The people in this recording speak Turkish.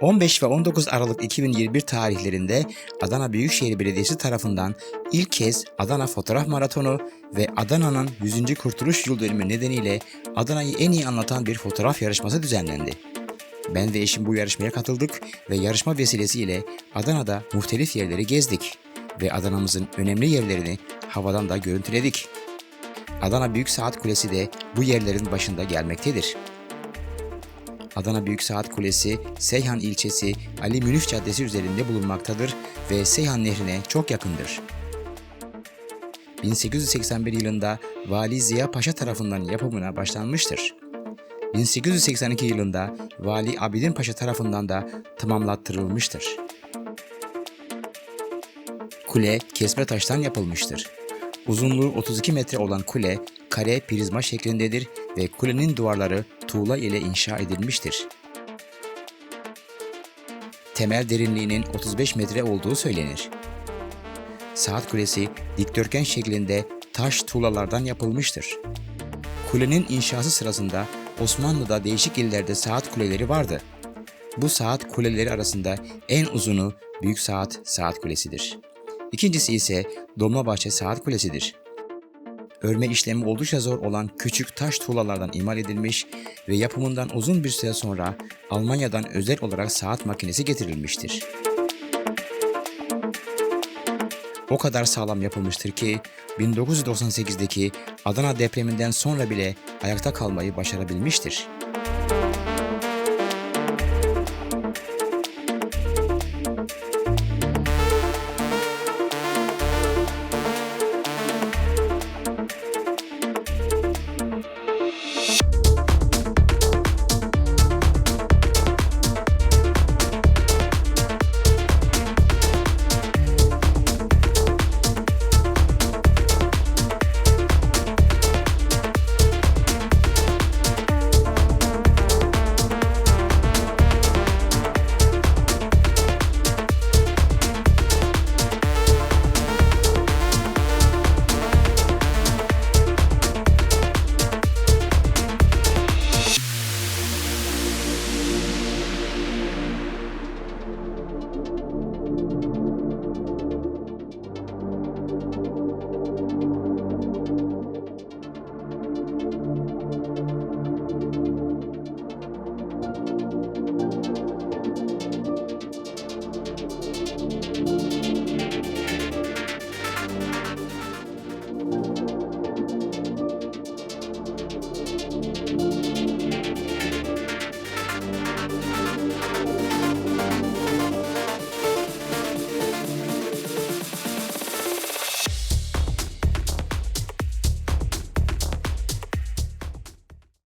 15 ve 19 Aralık 2021 tarihlerinde Adana Büyükşehir Belediyesi tarafından ilk kez Adana Fotoğraf Maratonu ve Adana'nın 100. Kurtuluş Yıl Dönümü nedeniyle Adana'yı en iyi anlatan bir fotoğraf yarışması düzenlendi. Ben ve eşim bu yarışmaya katıldık ve yarışma vesilesiyle Adana'da muhtelif yerleri gezdik ve Adana'mızın önemli yerlerini havadan da görüntüledik. Adana Büyük Saat Kulesi de bu yerlerin başında gelmektedir. Adana Büyük Saat Kulesi, Seyhan ilçesi Ali Münif Caddesi üzerinde bulunmaktadır ve Seyhan Nehri'ne çok yakındır. 1881 yılında Vali Ziya Paşa tarafından yapımına başlanmıştır. 1882 yılında Vali Abidin Paşa tarafından da tamamlattırılmıştır. Kule kesme taştan yapılmıştır. Uzunluğu 32 metre olan kule kare prizma şeklindedir ve kulenin duvarları tuğla ile inşa edilmiştir. Temel derinliğinin 35 metre olduğu söylenir. Saat kulesi dikdörtgen şeklinde taş tuğlalardan yapılmıştır. Kulenin inşası sırasında Osmanlı'da değişik illerde saat kuleleri vardı. Bu saat kuleleri arasında en uzunu Büyük Saat Saat Kulesi'dir. İkincisi ise Dolmabahçe Saat Kulesi'dir. Örme işlemi oldukça zor olan küçük taş tuğlalardan imal edilmiş ve yapımından uzun bir süre sonra Almanya'dan özel olarak saat makinesi getirilmiştir. O kadar sağlam yapılmıştır ki 1998'deki Adana depreminden sonra bile ayakta kalmayı başarabilmiştir.